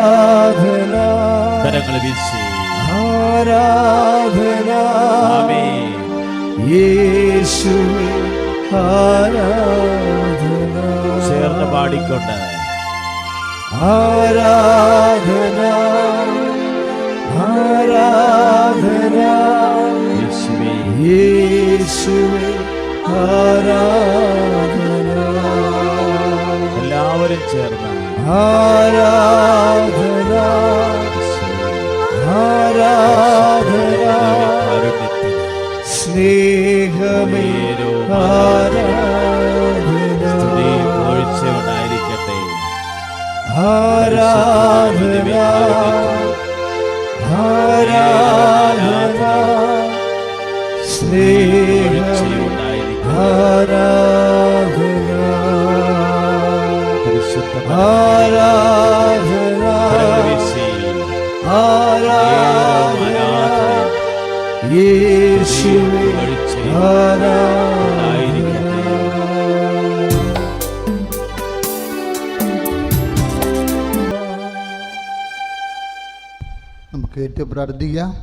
ആരാധന. കരങ്ങൾ വീശി. ആരാധന. യേശുവേ ആരാധന. ചേർന്ന് പാടിക്കൊണ്ട്. ആരാധന. ആരാധന. യേശുവേ. യേശുവേ ആരാധന. എല്ലാവരും ചേർന്ന്. ആരാധന ആരാധന സ്നേഹമേ ആരാധന. ആരാധന പ്രാർത്ഥിക്കാം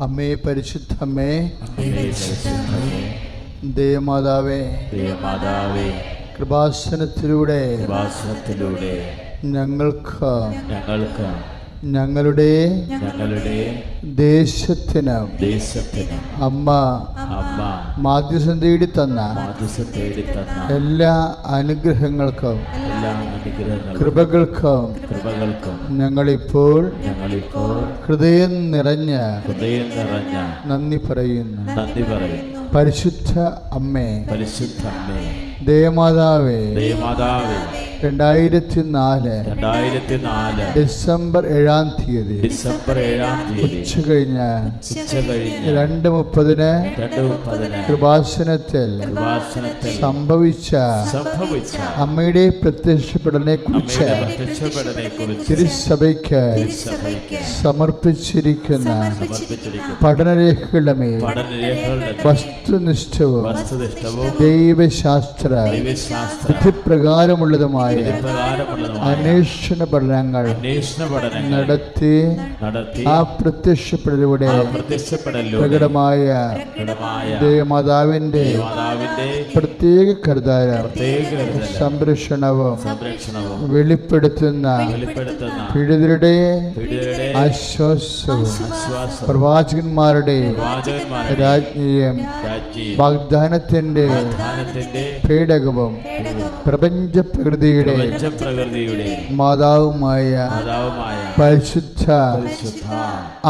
അമ്മേ പരിശുദ്ധമ്മേ ദേവമാതാവേ. ദേവമാതാവേ. കൃപാസനത്തിലൂടെ. കൃപാസനത്തിലൂടെ. ഞങ്ങൾക്ക്. ഞങ്ങൾക്ക്. ഞങ്ങളുടെ. ഞങ്ങളുടെ. ദേശത്തിന്. ദേശത്തിന്. അമ്മ. അമ്മ. മാധ്യസം തേടി തന്ന. മാധ്യസം തേടി തന്ന. എല്ലാ അനുഗ്രഹങ്ങൾക്കും. കൃപകൾക്കും കൃപകൾക്കും ഞങ്ങളിപ്പോൾ ഞങ്ങളിപ്പോൾ ഹൃദയം നിറഞ്ഞ ഹൃദയം നിറഞ്ഞ നന്ദി പറയുന്നു. നന്ദി പറയുന്നു. പരിശുദ്ധ അമ്മേ. പരിശുദ്ധ അമ്മേ. ദേവമാതാവേ ദേവമാതാവേ രണ്ടായിരത്തി നാല് രണ്ടായിരത്തി നാല് ഡിസംബർ ഏഴാം തീയതി ഡിസംബർ ഏഴാം തീയതി ഉച്ച കഴിഞ്ഞ ഉച്ച കഴിഞ്ഞ് രണ്ട് മുപ്പതിന് രണ്ട് മുപ്പതിന് കൃപാസനത്തിൽ കൃപാസനത്തിൽ സംഭവിച്ച സംഭവിച്ച അമ്മയുടെ പ്രത്യക്ഷപ്പെടനെ കുറിച്ച് തിരുസഭയ്ക്ക് സമർപ്പിച്ചിരിക്കുന്ന സമർപ്പിച്ചിരിക്കുന്ന പഠനരേഖകളുടെ മേൽ പഠനരേഖകളുടെ വസ്തുനിഷ്ഠവും വസ്തുനിഷ്ഠവും ദൈവശാസ്ത്ര ദൈവശാസ്ത്ര വിധിപ്രകാരമുള്ളതുമായ പ്രകാരമുള്ളതുമായ അന്വേഷണ പഠനങ്ങൾ നടത്തി ആ പ്രത്യക്ഷപ്പെടലിലൂടെ പ്രകടമായ ദേവമാതാവിന്റെ പ്രത്യേക കരുതാരം സംരക്ഷണവും വെളിപ്പെടുത്തുന്ന പീഡിതരുടെ ആശ്വാസവും ആശ്വാസം പ്രവാചകന്മാരുടെ രാജ്ഞീയം വാഗ്ദാനത്തിന്റെ പേടകവും പ്രപഞ്ച പ്രകൃതിയുടെ മാതാവുമായ പരിശുദ്ധ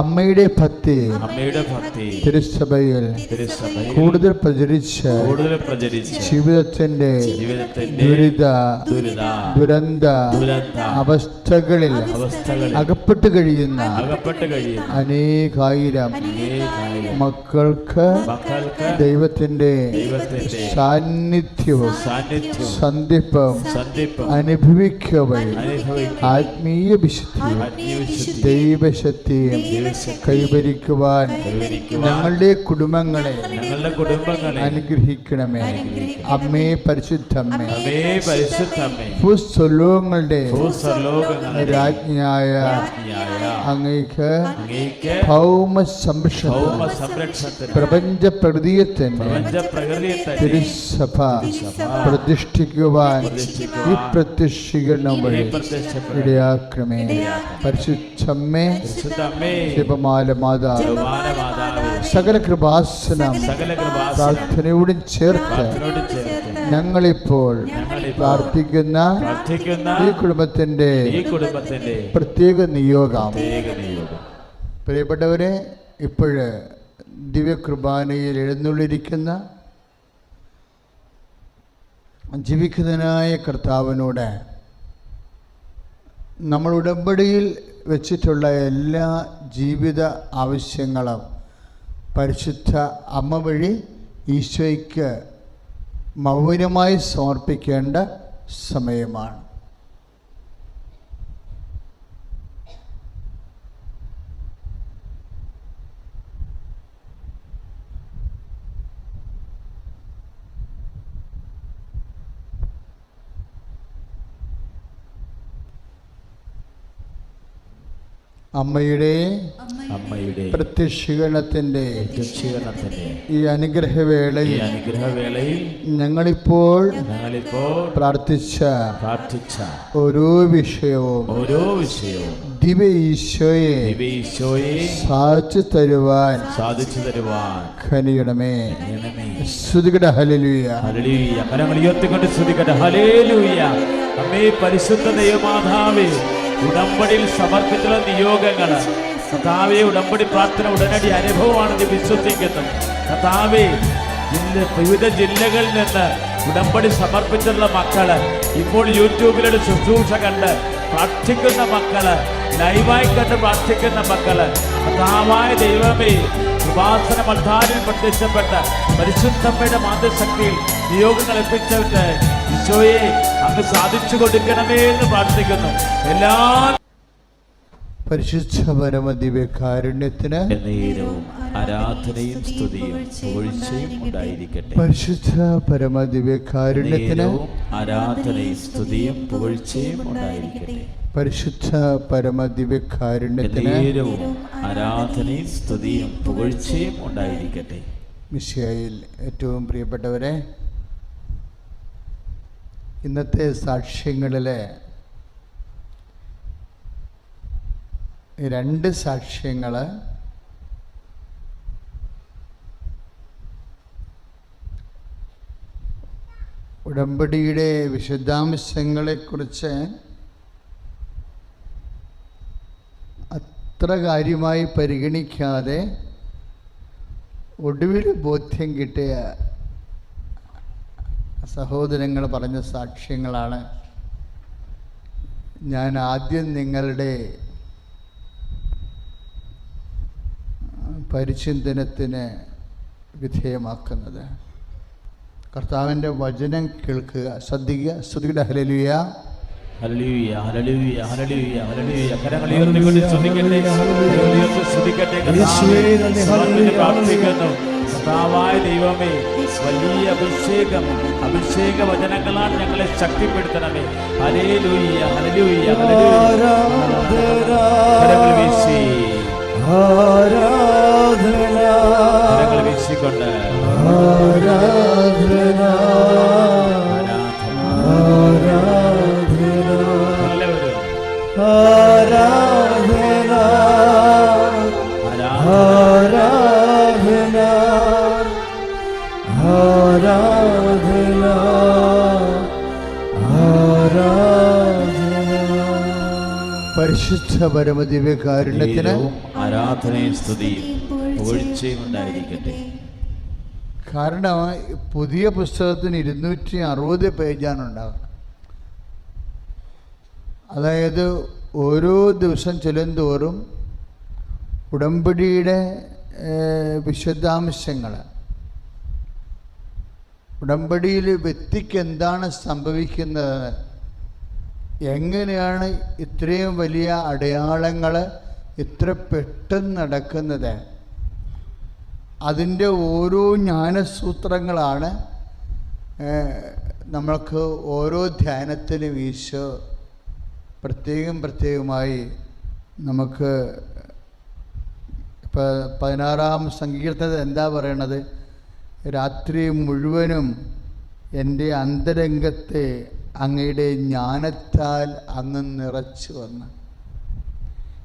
അമ്മയുടെ ഭക്തി അമ്മയുടെ ഭക്തി തിരുസഭയിൽ കൂടുതൽ പ്രചരിച്ച് കൂടുതൽ പ്രചരിച്ച് ജീവിതത്തിന്റെ ദുരിത ദുരിത ദുരന്ത അവസ്ഥകളിൽ അകപ്പെട്ടു കഴിയുന്ന അകപ്പെട്ട് കഴിയുന്ന അനേകായിരം മക്കൾക്ക് മക്കൾക്ക് ദൈവത്തിന്റെ സാന്നിധ്യവും സന്ധിപ്പം അനുഭവിക്കവേ. അനുഭവിക്കും ആത്മീയ വിശുദ്ധിയും ദൈവശക്തിയും കൈവരിക്കുവാൻ ഞങ്ങളുടെ കുടുംബങ്ങളെ ഞങ്ങളുടെ കുടുംബങ്ങളെ അനുഗ്രഹിക്കണമേ. അമ്മേ പരിശുദ്ധമ്മേ. ഭൂസ്വലോകങ്ങളുടെ രാജ്ഞിയായ അങ്ങേക്ക് ഭൗമ സംരക്ഷണത്തിന് പ്രപഞ്ച പ്രകൃതിയെ തന്നെ തിരുസഭ പ്രതിഷ്ഠിക്കുവാൻ ഈ പ്രത്യക്ഷീകരണം വഴി ഇടയാക്കണമേ. പരിശുദ്ധമ്മേ ശിവമാല മാതാവ് സകല കൃപാസനം പ്രാർത്ഥനയോടും ചേർത്ത് ഞങ്ങളിപ്പോൾ പ്രാർത്ഥിക്കുന്ന ഈ കുടുംബത്തിന്റെ പ്രത്യേക നിയോഗം. പ്രത്യേക നിയോഗം. പ്രിയപ്പെട്ടവരെ ഇപ്പോഴ് ദിവ്യകുർബാനയിൽ എഴുന്നള്ളിരിക്കുന്ന ജീവിക്കുന്നതിനായ കർത്താവിനോട് നമ്മൾ ഉടമ്പടിയിൽ വെച്ചിട്ടുള്ള എല്ലാ ജീവിത ആവശ്യങ്ങളും പരിശുദ്ധ അമ്മ വഴി ഈശോയ്ക്ക് മൗനമായി സമർപ്പിക്കേണ്ട സമയമാണ്. അമ്മയുടെ അമ്മയുടെ പ്രത്യക്ഷീകരണത്തിന്റെ ഈ അനുഗ്രഹവേളയിൽ അനുഗ്രഹവേളയിൽ ഞങ്ങളിപ്പോൾ ഞങ്ങളിപ്പോൾ പ്രാർത്ഥിച്ച പ്രാർത്ഥിച്ച ഓരോ വിഷയവും ഓരോ വിഷയവും ദിവ്യ ഈശോയെ ദിവീശോയെ സാധിച്ചു തരുവാൻ സാധിച്ചു തരുവാൻ ഖനിയണമേ. ശ്രുതികട ഹല്ലേലൂയ ഹല്ലേലൂയ. കരങ്ങൾ ഉയർത്തിക്കൊണ്ട് സ്തുതിക്കട്ടെ ഹല്ലേലൂയ അമ്മേ പരിശുദ്ധ ദൈവമാതാവേ ഉടമ്പടിയിൽ സമർപ്പിച്ചുള്ള നിയോഗങ്ങൾ. കഥാവെ ഉടമ്പടി പ്രാർത്ഥന ഉടനടി അനുഭവമാണെന്ന് വിശ്വസിക്കുന്നു. കഥാവെ ജില്ല വിവിധ ജില്ലകളിൽ നിന്ന് ഉടമ്പടി സമർപ്പിച്ചിട്ടുള്ള മക്കൾ ഇപ്പോൾ യൂട്യൂബിലൊരു ശുശ്രൂഷ കണ്ട് പ്രാർത്ഥിക്കുന്ന മക്കൾ ലൈവായി കണ്ട് പ്രാർത്ഥിക്കുന്ന മക്കൾ കഥാവായ ദൈവമേ ഉപാസന മൽധാരിൽ പ്രത്യക്ഷപ്പെട്ട പരിശുദ്ധമ്മയുടെ മാതൃശക്തിയിൽ നിയോഗങ്ങൾ എത്തിച്ചിട്ട് ഈശോയെ അങ്ങ് സാധിച്ചു കൊടുക്കണമേ എന്ന് പ്രാർത്ഥിക്കുന്നു. എല്ലാ പരിശുദ്ധ പരമദിവ്യകാരുണ്യത്തിന് ആരാധനയും സ്തുതിയും പുകഴ്ചയും ഉണ്ടായിരിക്കട്ടെ. പരിശുദ്ധ പരമദിവ്യകാരുണ്യത്തിന് ആരാധനയും സ്തുതിയും പുകഴ്ചയും ഉണ്ടായിരിക്കട്ടെ. പരിശുദ്ധ പരമദിവ്യകാരുണ്യത്തിന് നേരവും ആരാധനയും സ്തുതിയും പുകഴ്ചയും ഉണ്ടായിരിക്കട്ടെ. മിഷയിൽ ഏറ്റവും പ്രിയപ്പെട്ടവരെ ഇന്നത്തെ സാക്ഷ്യങ്ങളിലെ രണ്ട് സാക്ഷ്യങ്ങൾ ഉടമ്പടിയുടെ വിശദാംശങ്ങളെക്കുറിച്ച് അത്ര കാര്യമായി പരിഗണിക്കാതെ ഒടുവിൽ ബോധ്യം കിട്ടിയ സഹോദരങ്ങൾ പറഞ്ഞ സാക്ഷ്യങ്ങളാണ്. ഞാൻ ആദ്യം നിങ്ങളുടെ പരിചിന്തനത്തിന് വിധേയമാക്കുന്നത്. കർത്താവിന്റെ വചനം കേൾക്കുക. ശ്രദ്ധിക്കുക. ശ്രുതിയുടെ ഹലലിയ ഹല്ലേലൂയ, ഹല്ലേലൂയ, ഹല്ലേലൂയ, ഹല്ലേലൂയ. കരങ്ങൾ ഉയർത്തിക്കൊണ്ട് സ്തുതിക്കട്ടെ. കരങ്ങൾ ഉയർത്തി സ്തുതിക്കട്ടെ. യേശുവേ, നന്ദി, ഹല്ലേലൂയ, പ്രാർത്ഥിക്കുന്നു. കർത്താവായ ദൈവമേ വലിയ അഭിഷേകം അഭിഷേക വചനങ്ങളാൽ ഞങ്ങളെ ശക്തിപ്പെടുത്തണമേ. Hallelujah, hallelujah. കരങ്ങൾ വീശി കരങ്ങൾ വീശിക്കൊണ്ട്. ആരാധന ആരാധന. പരിശുദ്ധ പരമ ദിവ്യകാരുണ്യത്തിന് ദൈവവും ആരാധനയും സ്തുതിയും ഉണ്ടായിരിക്കട്ടെ. കാരണം പുതിയ പുസ്തകത്തിന് ഇരുന്നൂറ്റി അറുപത് പേജാണ് ഉണ്ടാവുക. അതായത് ഓരോ ദിവസം ചെല്ലുന്തോറും ഉടമ്പടിയുടെ വിശദാംശങ്ങൾ. ഉടമ്പടിയിൽ വ്യക്തിക്ക് എന്താണ് സംഭവിക്കുന്നത്? എങ്ങനെയാണ് ഇത്രയും വലിയ അടയാളങ്ങൾ ഇത്ര പെട്ടെന്ന് നടക്കുന്നത്? അതിന്റെ ഓരോ ജ്ഞാനസൂത്രങ്ങളാണ് നമ്മൾക്ക് ഓരോ ധ്യാനത്തിനും ഈശോ പ്രത്യേകം പ്രത്യേകമായി നമുക്ക് ഇപ്പോൾ പതിനാറാം സങ്കീർത്തത എന്താ പറയണത്? രാത്രി മുഴുവനും എന്റെ അന്തരംഗത്തെ അങ്ങയുടെ ജ്ഞാനത്താൽ അങ്ങ് നിറച്ചു വന്ന്.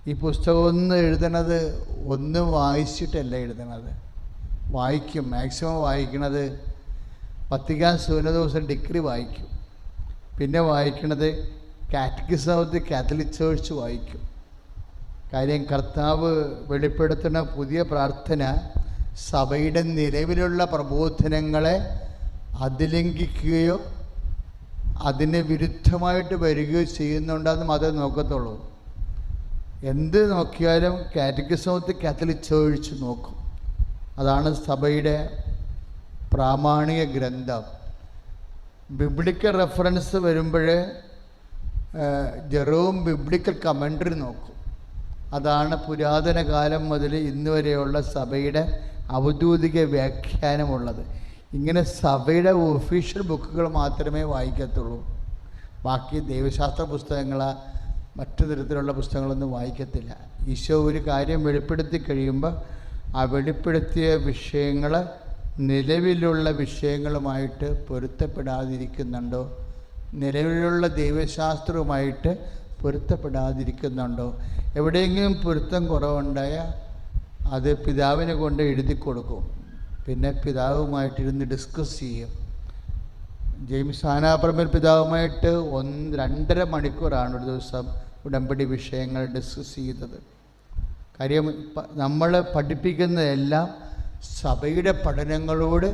ഈ പുസ്തകം ഒന്ന് എഴുതണത് ഒന്ന് വായിച്ചിട്ടല്ല എഴുതണത്. വായിക്കും. മാക്സിമം വായിക്കണത് പത്തികാം സൂര്യ ദിവസം ഡിഗ്രി വായിക്കും. പിന്നെ വായിക്കണത് catechism of the Catholic church വായിക്കും. കാര്യം കർത്താവ് വെളിപ്പെടുത്തുന്ന പുതിയ പ്രാർത്ഥന സഭയുടെ നിലവിലുള്ള പ്രബോധനങ്ങളെ അതിലംഘിക്കുകയോ അതിന് വിരുദ്ധമായിട്ട് വരികയോ ചെയ്യുന്നുണ്ടെന്ന് മാത്രമേ നോക്കത്തുള്ളൂ. എന്ത് നോക്കിയാലും കാറ്റഗിസം ഓഫ് കാത്തലിക് ചോദിച്ച് നോക്കും. അതാണ് സഭയുടെ പ്രാമാണിക ഗ്രന്ഥം. ബിബ്ലിക്കൽ റെഫറൻസ് വരുമ്പോഴേ ജെറോം ബിബ്ലിക്കൽ കമൻട്രി നോക്കും. അതാണ് പുരാതന കാലം മുതൽ ഇന്നുവരെയുള്ള സഭയുടെ ഔദ്യോഗിക വ്യാഖ്യാനമുള്ളത്. ഇങ്ങനെ സഭയുടെ ഒഫീഷ്യൽ ബുക്കുകൾ മാത്രമേ വായിക്കത്തുള്ളൂ. ബാക്കി ദൈവശാസ്ത്ര പുസ്തകങ്ങൾ മറ്റു തരത്തിലുള്ള പുസ്തകങ്ങളൊന്നും വായിക്കത്തില്ല. ഈശോ ഒരു കാര്യം വെളിപ്പെടുത്തി കഴിയുമ്പോൾ ആ വെളിപ്പെടുത്തിയ വിഷയങ്ങൾ നിലവിലുള്ള വിഷയങ്ങളുമായിട്ട് പൊരുത്തപ്പെടാതിരിക്കുന്നുണ്ടോ? നിലവിലുള്ള ദൈവശാസ്ത്രവുമായിട്ട് പൊരുത്തപ്പെടാതിരിക്കുന്നുണ്ടോ? എവിടെയെങ്കിലും പൊരുത്തം കുറവുണ്ടായാൽ അത് പിതാവിനെ കൊണ്ട് എഴുതി കൊടുക്കും. പിന്നെ പിതാവുമായിട്ടിരുന്ന് ഡിസ്കസ് ചെയ്യും. ജെയിംസ് ആനാപ്രമേൽ പിതാവുമായിട്ട് ഒന്ന് രണ്ടര മണിക്കൂറാണ് ഒരു ദിവസം ഉടമ്പടി വിഷയങ്ങൾ ഡിസ്കസ് ചെയ്തത്. കാര്യം നമ്മൾ പഠിപ്പിക്കുന്നതെല്ലാം സഭയുടെ പഠനങ്ങളോട്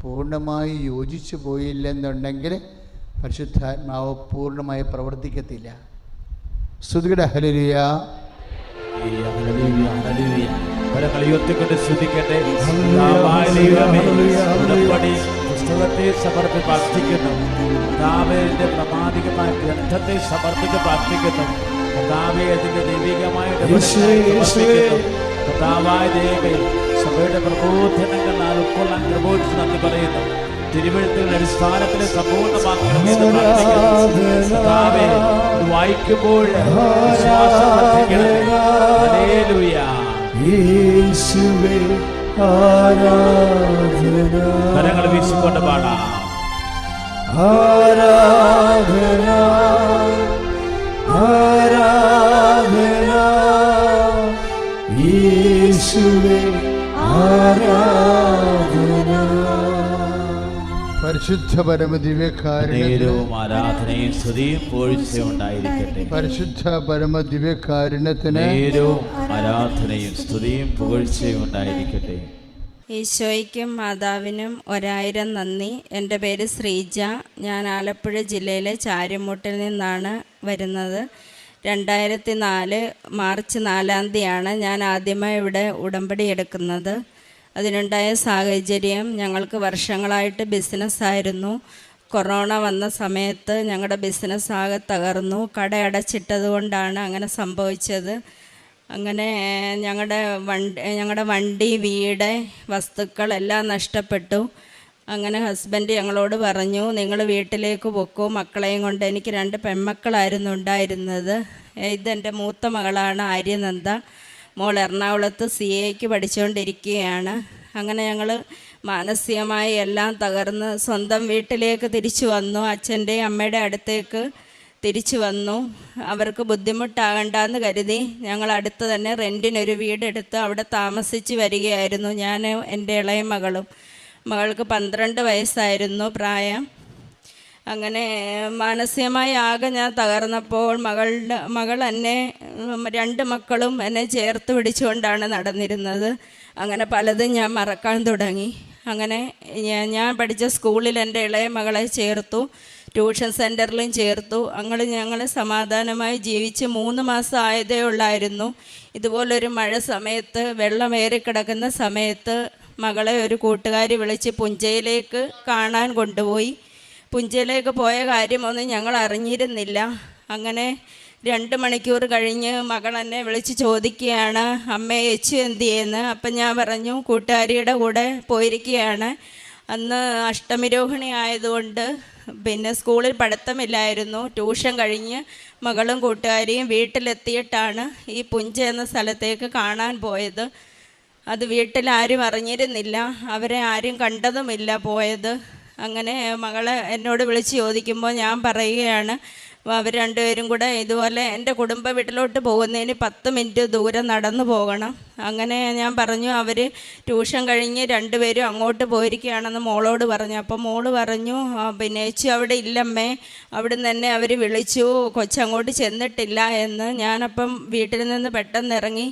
പൂർണമായി യോജിച്ചു പോയില്ലെന്നുണ്ടെങ്കിൽ പരിശുദ്ധാത്മാവ് പൂർണമായി പ്രവർത്തിക്കത്തില്ല. ശ്രുതിയുടെ ഹലിയ ഹല്ലേലൂയ, ഹല്ലേലൂയ, ഉയർത്തിക്കൊണ്ട് കർത്താവായ ദൈവമേ, ഉടമ്പടി പുസ്തകത്തെ സമർപ്പി പ്രാർത്ഥിക്കുന്നു കർത്താവിന്റെ പ്രമാദികമായ ഗ്രന്ഥത്തെ സമർപ്പിച്ച് പ്രാർത്ഥിക്കുന്നു കർത്താവെ അതിന്റെ ദൈവികമായ. കർത്താവായ ദൈവമേ സഭയുടെ പ്രബോധനങ്ങൾ നാം ഉൾക്കൊള്ളാൻ പ്രബോധിച്ച് നന്ദി പറയുന്നു. തിരുവഴുത്തുകളുടെ അടിസ്ഥാനത്തിന് വായിക്കുമ്പോൾ വിശ്വാസം. യേശുവേ ആരാധന. കരങ്ങൾ വീശിക്കൊണ്ട് പാടാം. ആരാധന. ആരാധന പരിശുദ്ധ പരമദിവ്യക്കാരന് നേരവും ആരാധനയും സ്തുതിയും പോഴ്ചയും ഉണ്ടായിരിക്കട്ടെ. പരിശുദ്ധ പരമദിവ്യകാരുണ്യത്തിന് നേരവും ആരാധനയും സ്തുതിയും പുകഴ്ചയും ഉണ്ടായിരിക്കട്ടെ. ഈശോയ്ക്കും മാതാവിനും ഒരായിരം നന്ദി. എന്റെ പേര് ശ്രീജ. ഞാൻ ആലപ്പുഴ ജില്ലയിലെ ചാരിമൂട്ടിൽ നിന്നാണ് വരുന്നത്. രണ്ടായിരത്തി നാല് മാർച്ച് നാലാം തീയതിയാണ് ഞാൻ ആദ്യമായി ഇവിടെ ഉടമ്പടി എടുക്കുന്നത്. അതിനുണ്ടായ സാഹചര്യം ഞങ്ങൾക്ക് വർഷങ്ങളായിട്ട് ബിസിനസ്സായിരുന്നു കൊറോണ വന്ന സമയത്ത് ഞങ്ങളുടെ ബിസിനസ് ആകെ തകർന്നു. കട അടച്ചിട്ടത് കൊണ്ടാണ് അങ്ങനെ സംഭവിച്ചത്. അങ്ങനെ ഞങ്ങളുടെ വണ്ടി ഞങ്ങളുടെ വണ്ടി വീട് വസ്തുക്കൾ എല്ലാം നഷ്ടപ്പെട്ടു. അങ്ങനെ ഹസ്ബൻഡ് ഞങ്ങളോട് പറഞ്ഞു നിങ്ങൾ വീട്ടിലേക്ക് പൊക്കൂ മക്കളെയും കൊണ്ട് എനിക്ക് രണ്ട് പെൺമക്കളായിരുന്നു ഉണ്ടായിരുന്നത്. ഇതെന്റെ മൂത്ത മകളാണ് ആര്യനന്ദ. മോൾ എറണാകുളത്ത് സി എക്ക് പഠിച്ചുകൊണ്ടിരിക്കുകയാണ് അങ്ങനെ ഞങ്ങൾ മാനസികമായി എല്ലാം തകർന്ന് സ്വന്തം വീട്ടിലേക്ക് തിരിച്ചു വന്നു. അച്ഛന്റെയും അമ്മയുടെ അടുത്തേക്ക് തിരിച്ചു വന്നു. അവർക്ക് ബുദ്ധിമുട്ടാകണ്ടെന്ന് കരുതി ഞങ്ങൾ അടുത്ത് തന്നെ റെന്റിനൊരു വീടെടുത്ത് അവിടെ താമസിച്ച് വരികയായിരുന്നു. ഞാൻ എന്റെ ഇളയ മകളും. മകൾക്ക് പന്ത്രണ്ട് വയസ്സായിരുന്നു പ്രായം. അങ്ങനെ മാനസികമായി ആകെ ഞാൻ തകർന്നപ്പോൾ മകളുടെ മകൾ എന്നെ രണ്ട് മക്കളും എന്നെ ചേർത്ത് പിടിച്ചുകൊണ്ടാണ് നടന്നിരുന്നത്. അങ്ങനെ പലതും ഞാൻ മറക്കാൻ തുടങ്ങി. അങ്ങനെ ഞാൻ പഠിച്ച സ്കൂളിൽ എന്റെ ഇളയ മകളെ ചേർത്തു ട്യൂഷൻ സെന്ററിലും ചേർത്തു. അങ്ങനെ ഞങ്ങൾ സമാധാനമായി ജീവിച്ച് മൂന്ന് മാസം ആയതേ ഉള്ളായിരുന്നു. ഇതുപോലൊരു മഴ സമയത്ത് വെള്ളമേറി കിടക്കുന്ന സമയത്ത് മകളെ ഒരു കൂട്ടുകാരി വിളിച്ച് പുഞ്ചയിലേക്ക് കാണാൻ കൊണ്ടുപോയി. പുഞ്ചയിലേക്ക് പോയ കാര്യമൊന്നും ഞങ്ങൾ അറിഞ്ഞിരുന്നില്ല അങ്ങനെ രണ്ട് മണിക്കൂർ കഴിഞ്ഞ് മകൾ എന്നെ വിളിച്ച് ചോദിക്കുകയാണ് അമ്മേ എച്ചു എന്ത് ചെയ്യുന്നു അപ്പം ഞാൻ പറഞ്ഞു കൂട്ടുകാരിയുടെ കൂടെ പോയിരിക്കുകയാണ്. അന്ന് അഷ്ടമിരോഹിണി ആയതുകൊണ്ട് പിന്നെ സ്കൂളിൽ പഠിത്തമില്ലായിരുന്നു. ട്യൂഷൻ കഴിഞ്ഞ് മകളും കൂട്ടുകാരിയും വീട്ടിലെത്തിയിട്ടാണ് ഈ പുഞ്ച എന്ന സ്ഥലത്തേക്ക് കാണാൻ പോയത്. അത് വീട്ടിൽ ആരും അറിഞ്ഞിരുന്നില്ല. അവരെ ആരും കണ്ടതുമില്ല പോയത്. അങ്ങനെ മകളെ എന്നോട് വിളിച്ച് ചോദിക്കുമ്പോൾ ഞാൻ പറയുകയാണ് അവർ രണ്ടുപേരും കൂടെ ഇതുപോലെ എന്റെ കുടുംബ വീട്ടിലോട്ട് പോകുന്നതിന് പത്ത് മിനിറ്റ് ദൂരം നടന്നു പോകണം. അങ്ങനെ ഞാൻ പറഞ്ഞു അവർ ട്യൂഷൻ കഴിഞ്ഞ് രണ്ടുപേരും അങ്ങോട്ട് പോയിരിക്കുകയാണെന്ന് മോളോട് പറഞ്ഞു. അപ്പോൾ മോൾ പറഞ്ഞു "ആ, പിന്നെ ഏച്ചി അവിടെ ഇല്ലമ്മേ. അവിടെ തന്നെ അവർ വിളിച്ചു. കൊച്ചങ്ങോട്ട് ചെന്നിട്ടില്ല എന്ന്. ഞാനപ്പം വീട്ടിൽ നിന്ന് പെട്ടെന്ന് ഇറങ്ങി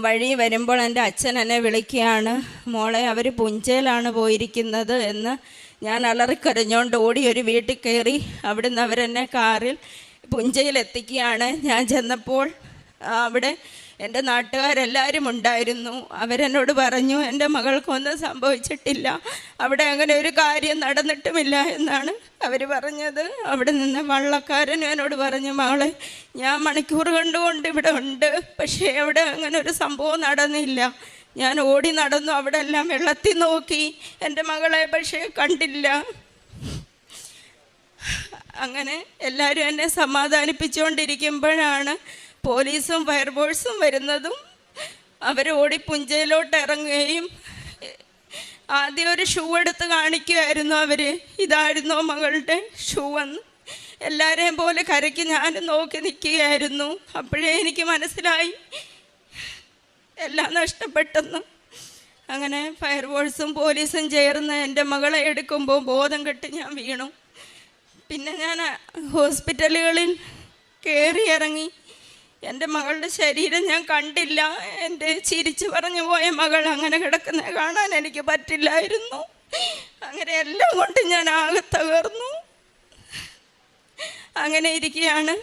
വഴി വരുമ്പോൾ എന്റെ അച്ഛൻ എന്നെ വിളിക്കുകയാണ് മോളെ അവർ പുഞ്ചയിലാണ് പോയിരിക്കുന്നത് എന്ന് ഞാൻ അലറിക്കരഞ്ഞുകൊണ്ട് ഓടി ഒരു വീട്ടിൽ കയറി അവിടുന്ന് അവരെന്നെ കാറിൽ പുഞ്ചയിൽ എത്തിക്കുകയാണ് ഞാൻ ചെന്നപ്പോൾ അവിടെ എന്റെ നാട്ടുകാരെല്ലാവരും ഉണ്ടായിരുന്നു. അവരെന്നോട് പറഞ്ഞു എന്റെ മകൾക്കൊന്നും സംഭവിച്ചിട്ടില്ല. അവിടെ അങ്ങനെ ഒരു കാര്യം നടന്നിട്ടുമില്ല എന്നാണ് അവർ പറഞ്ഞത്. അവിടെ നിന്ന് വള്ളക്കാരനും എന്നോട് പറഞ്ഞു മകളെ ഞാൻ മണിക്കൂർ കണ്ടുകൊണ്ട് ഇവിടെ ഉണ്ട്. പക്ഷേ അവിടെ അങ്ങനെ ഒരു സംഭവം നടന്നില്ല. ഞാൻ ഓടി നടന്നു അവിടെ എല്ലാം വെള്ളത്തിൽ നോക്കി. എന്റെ മകളെ പക്ഷേ കണ്ടില്ല. അങ്ങനെ എല്ലാവരും എന്നെ സമാധാനിപ്പിച്ചുകൊണ്ടിരിക്കുമ്പോഴാണ് പോലീസും ഫയർഫോഴ്സും വരുന്നതും അവർ ഓടി പുഞ്ചയിലോട്ട് ഇറങ്ങുകയും ആദ്യം ഒരു ഷൂ എടുത്ത് കാണിക്കുമായിരുന്നു അവർ. ഇതായിരുന്നു മകളുടെ ഷൂ എന്ന്. എല്ലാവരെയും പോലെ കരയ്ക്ക് ഞാൻ നോക്കി നിൽക്കുകയായിരുന്നു. അപ്പോഴേ എനിക്ക് മനസ്സിലായി. എല്ലാം നഷ്ടപ്പെട്ടെന്ന് അങ്ങനെ ഫയർഫോഴ്സും പോലീസും ചേർന്ന് എന്റെ മകളെ എടുക്കുമ്പോൾ ബോധം കെട്ട് ഞാൻ വീണു. പിന്നെ ഞാൻ ഹോസ്പിറ്റലുകളിൽ കയറി ഇറങ്ങി. എന്റെ മകളുടെ ശരീരം ഞാൻ കണ്ടില്ല. എന്റെ ചിരിച്ചു പറഞ്ഞു പോയ മകൾ അങ്ങനെ കിടക്കുന്നത് കാണാൻ എനിക്ക് പറ്റില്ലായിരുന്നു. അങ്ങനെ എല്ലാം കൊണ്ട് ഞാൻ ആകെ തകർന്നു. അങ്ങനെ ഇരിക്കുകയാണ്.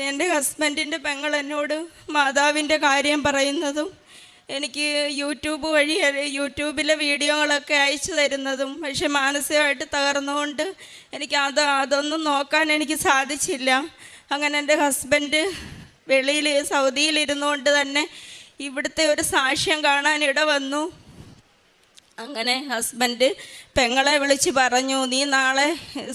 എന്റെ ഹസ്ബൻഡിന്റെ പെങ്ങൾ എന്നോട് മാതാവിന്റെ കാര്യം പറയുന്നതും എനിക്ക് യൂട്യൂബ് വഴി യൂട്യൂബിലെ വീഡിയോകളൊക്കെ അയച്ചു തരുന്നതും പക്ഷെ മാനസികമായിട്ട് തകർന്നുകൊണ്ട് എനിക്ക് അത് അതൊന്നും നോക്കാൻ എനിക്ക് സാധിച്ചില്ല. അങ്ങനെ എന്റെ ഹസ്ബൻഡ് വെളിയിൽ സൗദിയിൽ ഇരുന്നുകൊണ്ട് തന്നെ ഇവിടുത്തെ ഒരു സാക്ഷ്യം കാണാൻ ഇട വന്നു. അങ്ങനെ ഹസ്ബൻഡ് പെങ്ങളെ വിളിച്ച് പറഞ്ഞു നീ നാളെ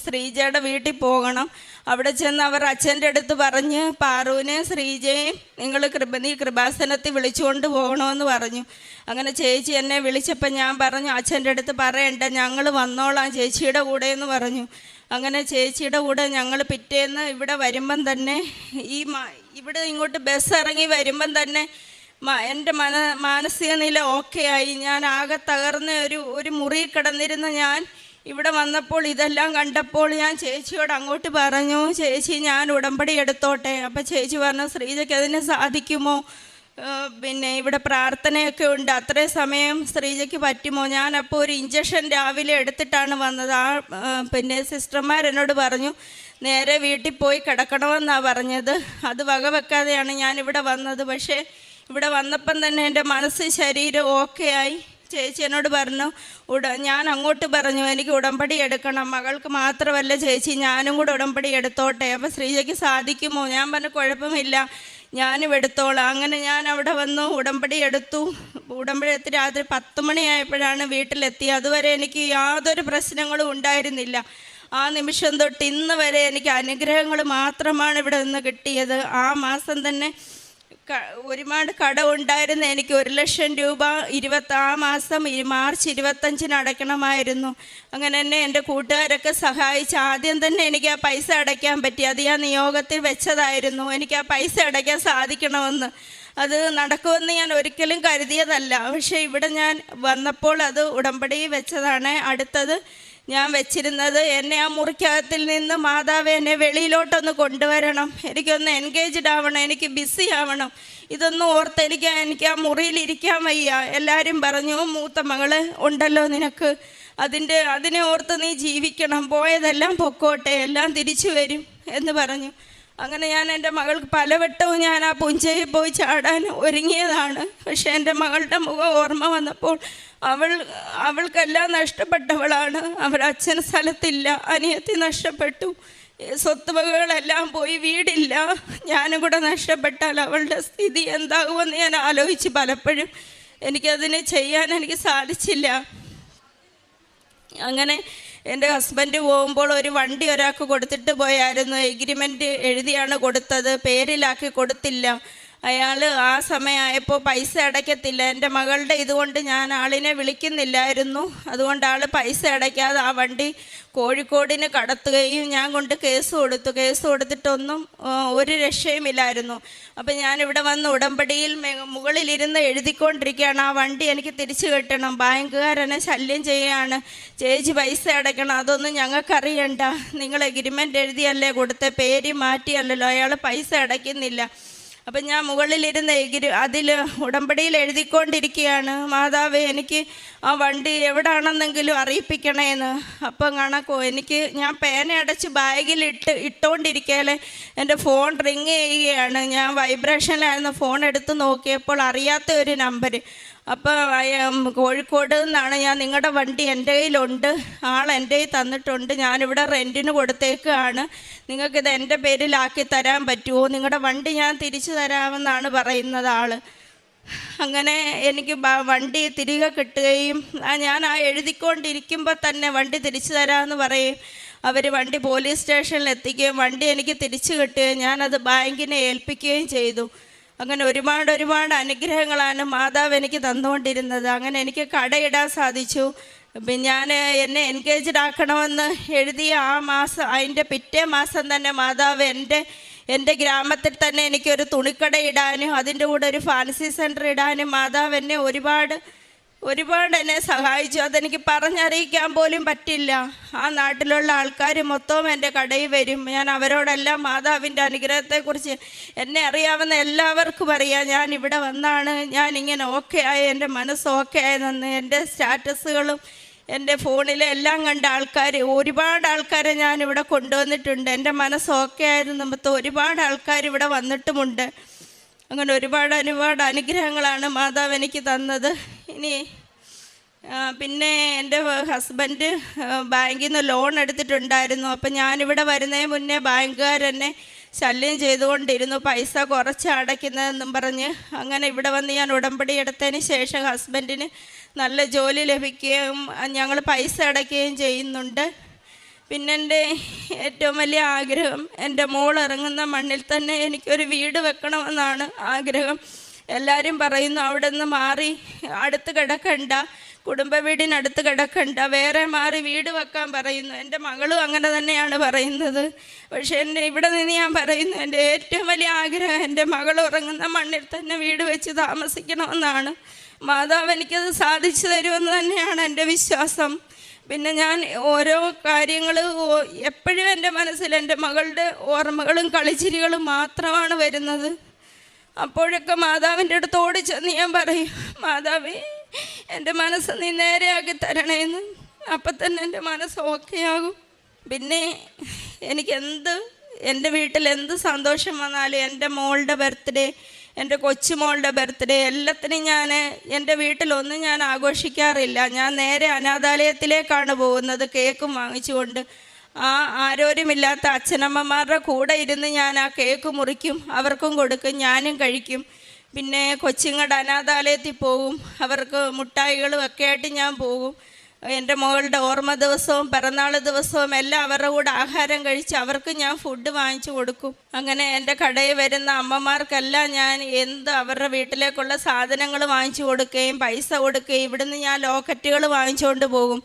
ശ്രീജയുടെ വീട്ടിൽ പോകണം. അവിടെ ചെന്ന് അവർ അച്ഛന്റെ അടുത്ത് പറഞ്ഞ് പാറുവിനെ ശ്രീജയും നിങ്ങൾ കൃപ നീ കൃപാസനത്തിൽ വിളിച്ചുകൊണ്ട് പോകണമെന്ന് പറഞ്ഞു. അങ്ങനെ ചേച്ചി എന്നെ വിളിച്ചപ്പോൾ ഞാൻ പറഞ്ഞു അച്ഛന്റെ അടുത്ത് പറയണ്ട ഞങ്ങൾ വന്നോളാം ചേച്ചിയുടെ കൂടെ എന്ന് പറഞ്ഞു. അങ്ങനെ ചേച്ചിയുടെ കൂടെ ഞങ്ങൾ പിറ്റേന്ന് ഇവിടെ വരുമ്പം തന്നെ ഈ ഇവിടെ ഇങ്ങോട്ട് ബസ് ഇറങ്ങി വരുമ്പം തന്നെ എന്റെ മന മാനസിക നില ഓക്കെ ആയി. ഞാൻ ആകെ തകർന്ന ഒരു ഒരു മുറി കിടന്നിരുന്ന ഞാൻ ഇവിടെ വന്നപ്പോൾ ഇതെല്ലാം കണ്ടപ്പോൾ ഞാൻ ചേച്ചിയോട് അങ്ങോട്ട് പറഞ്ഞു ചേച്ചി ഞാൻ ഉടമ്പടി എടുത്തോട്ടെ. അപ്പം ചേച്ചി പറഞ്ഞു ശ്രീജയ്ക്ക് അതിന് സാധിക്കുമോ? പിന്നെ ഇവിടെ പ്രാർത്ഥനയൊക്കെ ഉണ്ട്. അത്രയും സമയം ശ്രീജയ്ക്ക് പറ്റുമോ? ഞാൻ അപ്പോൾ ഒരു ഇഞ്ചക്ഷൻ രാവിലെ എടുത്തിട്ടാണ് വന്നത്. ആ പിന്നെ സിസ്റ്റർമാർ എന്നോട് പറഞ്ഞു നേരെ വീട്ടിൽ പോയി കിടക്കണമെന്നാണ് പറഞ്ഞത്. അത് വകവെക്കാതെയാണ് ഞാനിവിടെ വന്നത്. പക്ഷേ ഇവിടെ വന്നപ്പം തന്നെ എന്റെ മനസ്സ് ശരീരം ഓക്കെ ആയി. ചേച്ചി എന്നോട് പറഞ്ഞു ഉട ഞാൻ അങ്ങോട്ട് പറഞ്ഞു എനിക്ക് ഉടമ്പടി എടുക്കണം. മകൾക്ക് മാത്രമല്ല ചേച്ചി ഞാനും കൂടെ ഉടമ്പടി എടുത്തോട്ടെ. അപ്പം ശ്രീജയ്ക്ക് സാധിക്കുമോ? ഞാൻ പറഞ്ഞു കുഴപ്പമില്ല ഞാനും എടുത്തോളാം. അങ്ങനെ ഞാൻ അവിടെ വന്നു ഉടമ്പടി എടുത്തു. ഉടമ്പടി രാത്രി പത്ത് മണിയായപ്പോഴാണ് വീട്ടിലെത്തി അതുവരെ എനിക്ക് യാതൊരു പ്രശ്നങ്ങളും ഉണ്ടായിരുന്നില്ല. ആ നിമിഷം തൊട്ട് ഇന്ന് വരെ എനിക്ക് അനുഗ്രഹങ്ങൾ മാത്രമാണ് ഇവിടെ നിന്ന് കിട്ടിയത്. ആ മാസം തന്നെ ഒരുപാട് കടമുണ്ടായിരുന്നു എനിക്ക് ഒരു ലക്ഷം രൂപ ഇരുപത്തി ആ മാസം മാർച്ച് ഇരുപത്തഞ്ചിന് അടയ്ക്കണമായിരുന്നു. അങ്ങനെ തന്നെ എന്റെ കൂട്ടുകാരൊക്കെ സഹായിച്ച് ആദ്യം തന്നെ എനിക്ക് ആ പൈസ അടയ്ക്കാൻ പറ്റി. അത് ഞാൻ നിയോഗത്തിൽ വെച്ചതായിരുന്നു. എനിക്ക് ആ പൈസ അടയ്ക്കാൻ സാധിക്കണമെന്ന്. അത് നടക്കുമെന്ന് ഞാൻ ഒരിക്കലും കരുതിയതല്ല. പക്ഷേ ഇവിടെ ഞാൻ വന്നപ്പോൾ അത് ഉടമ്പടി വെച്ചതാണ്. അടുത്തത് ഞാൻ വെച്ചിരുന്നത് എന്നെ ആ മുറിക്കകത്തിൽ നിന്ന് മാതാവ് എന്നെ വെളിയിലോട്ടൊന്ന് കൊണ്ടുവരണം. എനിക്കൊന്ന് എൻഗേജ്ഡ് ആവണം എനിക്ക് ബിസി ആവണം. ഇതൊന്നും ഓർത്ത് എനിക്ക് എനിക്ക് ആ മുറിയിലിരിക്കാൻ വയ്യ. എല്ലാവരും പറഞ്ഞു മൂത്ത മകൾ ഉണ്ടല്ലോ നിനക്ക്. അതിന്റെ അതിനെ ഓർത്ത് നീ ജീവിക്കണം. പോയതെല്ലാം പൊക്കോട്ടെ എല്ലാം തിരിച്ചു വരും എന്ന് പറഞ്ഞു. അങ്ങനെ ഞാൻ എന്റെ മകൾക്ക് പലവട്ടവും ഞാൻ ആ പുഞ്ചയിൽ പോയി ചാടാൻ ഒരുങ്ങിയതാണ്. പക്ഷെ എന്റെ മകളുടെ മുഖം ഓർമ്മ വന്നപ്പോൾ അവൾ അവൾക്കെല്ലാം നഷ്ടപ്പെട്ടവളാണ്. അവർ അച്ഛൻ സ്ഥലത്തില്ല അനിയത്തി നഷ്ടപ്പെട്ടു. സ്വത്ത് സ്വത്തുവകകളെല്ലാം പോയി വീടില്ല. ഞാനും കൂടെ നഷ്ടപ്പെട്ടാൽ അവളുടെ സ്ഥിതി എന്താകുമെന്ന് ഞാൻ ആലോചിച്ച് പലപ്പോഴും എനിക്കതിനെ ചെയ്യാൻ എനിക്ക് സാധിച്ചില്ല. അങ്ങനെ എന്റെ ഹസ്ബൻഡ് പോകുമ്പോൾ ഒരു വണ്ടി ഒരാൾക്ക് കൊടുത്തിട്ട് പോയായിരുന്നു. എഗ്രിമെന്റ് എഴുതിയാണ് കൊടുത്തത്. പേരിലാക്കി കൊടുത്തില്ല. അയാൾ ആ സമയമായപ്പോൾ പൈസ അടയ്ക്കത്തില്ല. എന്റെ മകളുടെ ഇതുകൊണ്ട് ഞാൻ ആളിനെ വിളിക്കുന്നില്ലായിരുന്നു. അതുകൊണ്ട് ആൾ പൈസ അടയ്ക്കാതെ ആ വണ്ടി കോഴിക്കോടിന് കടത്തുകയും ഞാൻ കൊണ്ട് കേസ് കൊടുത്തു. കേസ് കൊടുത്തിട്ടൊന്നും ഒരു രക്ഷയുമില്ലായിരുന്നു. അപ്പം ഞാനിവിടെ വന്ന് ഉടമ്പടിയിൽ മുകളിലിരുന്ന് എഴുതിക്കൊണ്ടിരിക്കുകയാണ്. ആ വണ്ടി എനിക്ക് തിരിച്ചു കിട്ടണം. ബാങ്കുകാരനെ ശല്യം ചെയ്യുകയാണ്. ചേച്ചി പൈസ അടയ്ക്കണം. അതൊന്നും ഞങ്ങൾക്കറിയണ്ട. നിങ്ങൾ എഗ്രിമെന്റ് എഴുതിയല്ലേ കൊടുത്ത? പേര് മാറ്റിയല്ലോ അയാൾ പൈസ അടയ്ക്കുന്നില്ല. അപ്പം ഞാൻ മുകളിലിരുന്ന് എഗിരി അതിൽ ഉടമ്പടിയിൽ എഴുതിക്കൊണ്ടിരിക്കുകയാണ്. മാതാവ് എനിക്ക് ആ വണ്ടി എവിടാണെന്നെങ്കിലും അറിയിപ്പിക്കണേന്ന്. അപ്പം കണക്കോ എനിക്ക് ഞാൻ പേന അടച്ച് ബാഗിൽ ഇട്ട് ഇട്ടുകൊണ്ടിരിക്കലെ എന്റെ ഫോൺ റിങ് ചെയ്യുകയാണ്. ഞാൻ വൈബ്രേഷനിലായിരുന്നു. ഫോൺ എടുത്ത് നോക്കിയപ്പോൾ അറിയാത്ത ഒരു നമ്പർ അപ്പോൾ കോഴിക്കോട് നിന്നാണ് ഞാൻ നിങ്ങളുടെ വണ്ടി എന്റെ കയ്യിലുണ്ട്. ആൾ എന്റെ കയ്യിൽ തന്നിട്ടുണ്ട്. ഞാനിവിടെ റെന്റിന് കൊടുത്തേക്കാണ്. നിങ്ങൾക്കിത് എന്റെ പേരിലാക്കി തരാൻ പറ്റുമോ നിങ്ങളുടെ വണ്ടി ഞാൻ തിരിച്ചു തരാമെന്നാണ് പറയുന്നത് ആൾ അങ്ങനെ എനിക്ക് വണ്ടി തിരികെ കിട്ടുകയും ഞാൻ ആ എഴുതിക്കൊണ്ടിരിക്കുമ്പോൾ തന്നെ വണ്ടി തിരിച്ചു തരാമെന്ന് പറയും. അവർ വണ്ടി പോലീസ് സ്റ്റേഷനിൽ എത്തിക്കുകയും വണ്ടി എനിക്ക് തിരിച്ചു കിട്ടുകയും ഞാനത് ബാങ്കിനെ ഏൽപ്പിക്കുകയും ചെയ്തു. അങ്ങനെ ഒരുപാട് ഒരുപാട് അനുഗ്രഹങ്ങളാണ് മാതാവ് എനിക്ക് തന്നുകൊണ്ടിരുന്നത്. അങ്ങനെ എനിക്ക് കടയിടാൻ സാധിച്ചു. ഞാൻ എന്നെ എൻഗേജ്ഡ് ആക്കണമെന്ന് എഴുതിയ ആ മാസം അതിന്റെ പിറ്റേ മാസം തന്നെ മാതാവ് എന്റെ എന്റെ ഗ്രാമത്തിൽ തന്നെ എനിക്കൊരു തുണിക്കട ഇടാനും അതിന്റെ കൂടെ ഒരു ഫാൻസി സെന്റർ ഇടാനും മാതാവ് എന്നെ ഒരുപാട് ഒരുപാട് എന്നെ സഹായിച്ചു. അതെനിക്ക് പറഞ്ഞറിയിക്കാൻ പോലും പറ്റില്ല. ആ നാട്ടിലുള്ള ആൾക്കാർ മൊത്തവും എന്റെ കടയിൽ വരും. ഞാൻ അവരോടെല്ലാം മാതാവിന്റെ അനുഗ്രഹത്തെക്കുറിച്ച് എന്നെ അറിയാവുന്ന എല്ലാവർക്കും അറിയാം. ഞാൻ ഇവിടെ വന്നാണ്. ഞാൻ ഇങ്ങനെ ഓക്കെ ആയി. എന്റെ മനസ്സ് ഓക്കെ ആയതെന്ന് എന്റെ സ്റ്റാറ്റസുകളും എന്റെ ഫോണിലെ എല്ലാം കണ്ട ആൾക്കാർ ഒരുപാട് ആൾക്കാരെ ഞാൻ ഇവിടെ കൊണ്ടുവന്നിട്ടുണ്ട്. എന്റെ മനസ്സ് ഓക്കെ ആയിരുന്നു മൊത്തം ഒരുപാട് ആൾക്കാർ ഇവിടെ വന്നിട്ടുമുണ്ട്. അങ്ങനെ ഒരുപാട് ഒരുപാട് അനുഗ്രഹങ്ങളാണ് മാതാവ് എനിക്ക് തന്നത്. ഇനി പിന്നെ എന്റെ ഹസ്ബൻഡ് ബാങ്കിൽ നിന്ന് ലോൺ എടുത്തിട്ടുണ്ടായിരുന്നു. അപ്പം ഞാനിവിടെ വരുന്നതിന് മുന്നേ ബാങ്കുകാരെന്നെ ശല്യം ചെയ്തുകൊണ്ടിരുന്നു. പൈസ കുറച്ച് അടയ്ക്കുന്നതെന്നും പറഞ്ഞ് അങ്ങനെ ഇവിടെ വന്ന് ഞാൻ ഉടമ്പടി എടുത്തതിന് ശേഷം ഹസ്ബൻഡിന് നല്ല ജോലി ലഭിക്കുകയും ഞങ്ങൾ പൈസ അടയ്ക്കുകയും ചെയ്യുന്നുണ്ട്. പിന്നെ എന്റെ ഏറ്റവും വലിയ ആഗ്രഹം എന്റെ മോൾ ഇറങ്ങുന്ന മണ്ണിൽ തന്നെ എനിക്കൊരു വീട് വെക്കണമെന്നാണ് ആഗ്രഹം. എല്ലാവരും പറയുന്നു അവിടെ നിന്ന് മാറി അടുത്ത് കിടക്കണ്ട കുടുംബ വീടിനടുത്ത് കിടക്കണ്ട വേറെ മാറി വീട് വെക്കാൻ പറയുന്നു. എന്റെ മകളും അങ്ങനെ തന്നെയാണ് പറയുന്നത്. പക്ഷേ എന്റെ ഇവിടെ നിന്ന് ഞാൻ പറയുന്നു എന്റെ ഏറ്റവും വലിയ ആഗ്രഹം എന്റെ മകൾ ഉറങ്ങുന്ന മണ്ണിൽ തന്നെ വീട് വെച്ച് താമസിക്കണമെന്നാണ്. മാതാവ് എനിക്കത് സാധിച്ചു തരുമെന്ന് തന്നെയാണ് എന്റെ വിശ്വാസം. പിന്നെ ഞാൻ ഓരോ കാര്യങ്ങൾ എപ്പോഴും എന്റെ മനസ്സിൽ എന്റെ മകളുടെ ഓർമ്മകളും കളിച്ചിരികളും മാത്രമാണ് വരുന്നത്. അപ്പോഴൊക്കെ മാതാവിന്റെ അടുത്ത് ഓടി ചെന്ന് ഞാൻ പറയും മാതാവേ എന്റെ മനസ്സ് നീ നേരെയാക്കി തരണേന്ന്. അപ്പം തന്നെ എന്റെ മനസ്സ് ഓക്കെ ആകും. പിന്നെ എനിക്കെന്ത് എന്റെ വീട്ടിൽ എന്ത് സന്തോഷം വന്നാലും എന്റെ മോളുടെ ബർത്ത്ഡേ എന്റെ കൊച്ചുമോളുടെ ബർത്ത്ഡേ എല്ലാത്തിനും ഞാൻ എന്റെ വീട്ടിലൊന്നും ഞാൻ ആഘോഷിക്കാറില്ല. ഞാൻ നേരെ അനാഥാലയത്തിലേക്കാണ് പോകുന്നത്. കേക്കും വാങ്ങിച്ചുകൊണ്ട് ആ ആരോരുമില്ലാത്ത അച്ഛനമ്മമാരുടെ കൂടെ ഇരുന്ന് ഞാൻ ആ കേക്ക് മുറിക്കും അവർക്കും കൊടുക്കും ഞാനും കഴിക്കും. പിന്നെ കൊച്ചുങ്ങളുടെ അനാഥാലയത്തിൽ പോകും അവർക്ക് മുട്ടായികളും ഒക്കെ ആയിട്ട് ഞാൻ പോകും. എന്റെ മകളുടെ ഓർമ്മ ദിവസവും പിറന്നാൾ ദിവസവും എല്ലാം അവരുടെ കൂടെ ആഹാരം കഴിച്ച് അവർക്ക് ഞാൻ ഫുഡ് വാങ്ങിച്ചു കൊടുക്കും. അങ്ങനെ എന്റെ കടയിൽ വരുന്ന അമ്മമാർക്കെല്ലാം ഞാൻ എന്ത് അവരുടെ വീട്ടിലേക്കുള്ള സാധനങ്ങൾ വാങ്ങിച്ചു കൊടുക്കുകയും പൈസ കൊടുക്കുകയും ഇവിടുന്ന് ഞാൻ ലോക്കറ്റുകൾ വാങ്ങിച്ചുകൊണ്ട് പോകും.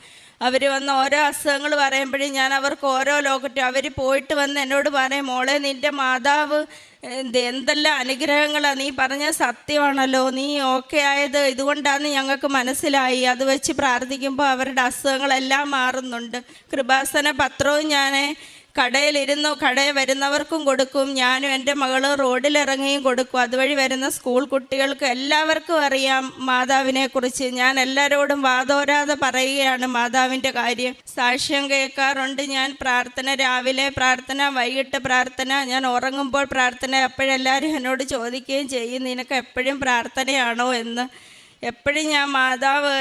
അവർ വന്ന് ഓരോ അസുഖങ്ങൾ പറയുമ്പോഴും ഞാൻ അവർക്ക് ഓരോ ലോക്കറ്റും അവർ പോയിട്ട് വന്ന് എന്നോട് പറയും മോളെ നിന്റെ മാതാവ് എന്തെല്ലാം അനുഗ്രഹങ്ങളാണ് നീ പറഞ്ഞ സത്യമാണല്ലോ. നീ ഓക്കെ ആയത് ഇതുകൊണ്ടാണ് ഞങ്ങൾക്ക് മനസ്സിലായി. അത് വെച്ച് പ്രാർത്ഥിക്കുമ്പോൾ അവരുടെ അസുഖങ്ങളെല്ലാം മാറുന്നുണ്ട്. കൃപാസന പത്രവും ഞാൻ കടയിലിരുന്നു കടയിൽ വരുന്നവർക്കും കൊടുക്കും. ഞാനും എന്റെ മകൾ റോഡിലിറങ്ങിയും കൊടുക്കും. അതുവഴി വരുന്ന സ്കൂൾ കുട്ടികൾക്ക് എല്ലാവർക്കും അറിയാം മാതാവിനെ കുറിച്ച് ഞാൻ എല്ലാവരോടും വാതോരാതെ പറയുകയാണ് മാതാവിന്റെ കാര്യം. സാക്ഷ്യം കേൾക്കാറുണ്ട്. ഞാൻ പ്രാർത്ഥന രാവിലെ പ്രാർത്ഥന വൈകിട്ട് പ്രാർത്ഥന ഞാൻ ഉറങ്ങുമ്പോൾ പ്രാർത്ഥന എപ്പോഴെല്ലാവരും എന്നോട് ചോദിക്കുകയും ചെയ്യും നിനക്ക് എപ്പോഴും പ്രാർത്ഥനയാണോ? എന്ന്. എപ്പോഴും ഞാൻ മാതാവ്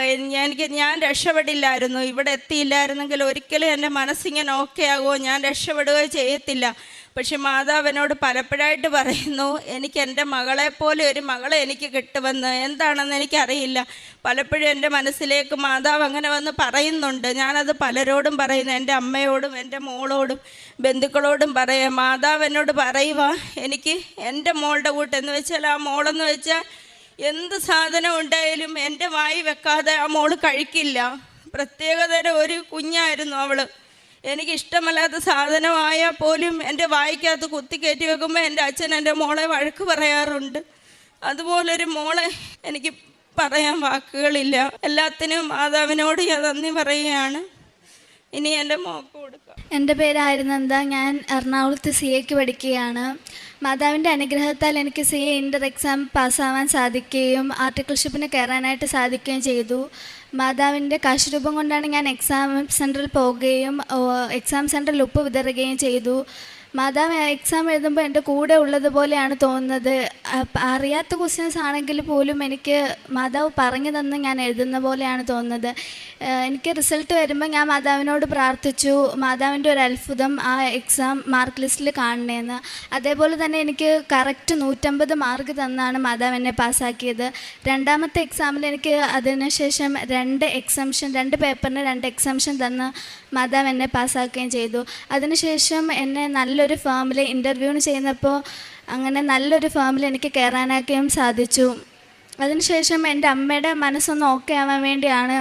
എനിക്ക് ഞാൻ രക്ഷപ്പെടില്ലായിരുന്നു. ഇവിടെ എത്തിയില്ലായിരുന്നെങ്കിൽ ഒരിക്കലും എന്റെ മനസ്സിങ്ങനെ ഓക്കെ ആകുമോ? ഞാൻ രക്ഷപ്പെടുകയോ ചെയ്യത്തില്ല. പക്ഷെ മാതാവ് എന്നോട് പലപ്പോഴായിട്ട് പറയുന്നു എനിക്ക് എന്റെ മകളെപ്പോലെ ഒരു മകളെ എനിക്ക് കിട്ടുമെന്ന്. എന്താണെന്ന് എനിക്കറിയില്ല. പലപ്പോഴും എന്റെ മനസ്സിലേക്ക് മാതാവ് അങ്ങനെ വന്ന് പറയുന്നുണ്ട്. ഞാനത് പലരോടും പറയുന്നു. എന്റെ അമ്മയോടും എന്റെ മോളോടും ബന്ധുക്കളോടും പറയാം. മാതാവ് എന്നോട് പറയുക എനിക്ക് എന്റെ മോളുടെ കൂട്ടെന്ന് വെച്ചാൽ ആ മോളെന്ന് വെച്ചാൽ എന്ത് സാധനം ഉണ്ടായാലും എന്റെ വായി വെക്കാതെ ആ മോൾ കഴിക്കില്ല. പ്രത്യേകതരം ഒരു കുഞ്ഞായിരുന്നു അവൾ. എനിക്കിഷ്ടമല്ലാത്ത സാധനമായാൽ പോലും എന്റെ വായിക്കകത്ത് കുത്തി കയറ്റി വെക്കുമ്പോൾ എന്റെ അച്ഛൻ എന്റെ മോളെ വഴക്ക് പറയാറുണ്ട്. അതുപോലൊരു മോളെ എനിക്ക് പറയാൻ വാക്കുകളില്ല. എല്ലാത്തിനും മാതാവിനോട് ഞാൻ നന്ദി പറയുകയാണ്. ഇനി എന്റെ മോക്ക് കൊടുക്കാം. എന്റെ പേര് എന്താ? ഞാൻ എറണാകുളത്ത് സി എക്ക് പഠിക്കുകയാണ്. മാതാവിന്റെ അനുഗ്രഹത്താൽ എനിക്ക് സി എ ഇന്റർ എക്സാം പാസ്സാവാൻ സാധിക്കുകയും ആർട്ടിക്കിൾഷിപ്പിന് കയറാനായിട്ട് സാധിക്കുകയും ചെയ്തു. മാതാവിന്റെ കാശുരൂപം കൊണ്ടാണ് ഞാൻ എക്സാം സെന്ററിൽ പോവുകയും എക്സാം സെന്ററിൽ ഉപ്പ് വിതറുകയും ചെയ്തു. മാതാവ് എക്സാം എഴുതുമ്പോൾ എന്റെ കൂടെ ഉള്ളതുപോലെയാണ് തോന്നുന്നത്. അറിയാത്ത ക്വസ്റ്റ്യൻസ് ആണെങ്കിൽ പോലും എനിക്ക് മാതാവ് പറഞ്ഞു തന്ന് ഞാൻ എഴുതുന്ന പോലെയാണ് തോന്നുന്നത്. എനിക്ക് റിസൾട്ട് വരുമ്പോൾ ഞാൻ മാതാവിനോട് പ്രാർത്ഥിച്ചു മാതാവിന്റെ ഒരു അത്ഭുതം ആ എക്സാം മാർക്ക് ലിസ്റ്റിൽ കാണണേന്ന്. അതേപോലെ തന്നെ എനിക്ക് കറക്റ്റ് നൂറ്റമ്പത് മാർക്ക് തന്നാണ് മാതാവ് എന്നെ പാസ്സാക്കിയത്. രണ്ടാമത്തെ എക്സാമിൽ എനിക്ക് അതിനുശേഷം രണ്ട് എക്സംഷൻ രണ്ട് പേപ്പറിന് രണ്ട് എക്സംഷൻ തന്ന് മാതാവ് എന്നെ പാസ്സാക്കുകയും ചെയ്തു. അതിനുശേഷം എന്നെ നല്ലൊരു ഫാമിൽ ഇന്റർവ്യൂവിന് ചെയ്യുന്നപ്പോൾ അങ്ങനെ നല്ലൊരു ഫാമിൽ എനിക്ക് കയറാനാക്കുകയും സാധിച്ചു. അതിനുശേഷം എന്റെ അമ്മയുടെ മനസ്സൊന്ന് ഓക്കെ ആവാൻ വേണ്ടിയാണ്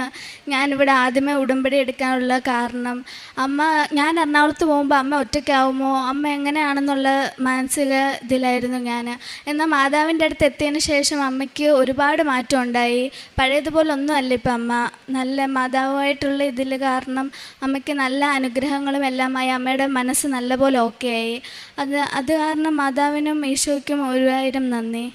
ഞാനിവിടെ ആദ്യമേ ഉടമ്പടി എടുക്കാനുള്ള കാരണം. അമ്മ ഞാൻ എറണാകുളത്ത് പോകുമ്പോൾ അമ്മ ഒറ്റയ്ക്കാവുമോ? അമ്മ എങ്ങനെയാണെന്നുള്ള മാനസിക ഇതിലായിരുന്നു ഞാൻ. എന്നാൽ മാതാവിന്റെ അടുത്ത് എത്തിയതിന് ശേഷം അമ്മയ്ക്ക് ഒരുപാട് മാറ്റം ഉണ്ടായി പഴയതുപോലെ ഒന്നും അല്ല ഇപ്പം അമ്മ. നല്ല മാതാവുമായിട്ടുള്ള ഇതിൽ കാരണം അമ്മയ്ക്ക് നല്ല അനുഗ്രഹങ്ങളും എല്ലാമായി. അമ്മയുടെ മനസ്സ് നല്ലപോലെ ഓക്കെ ആയി. അത് അത് കാരണം മാതാവിനും ഈശോയ്ക്കും ഒരുവായിരം നന്ദി.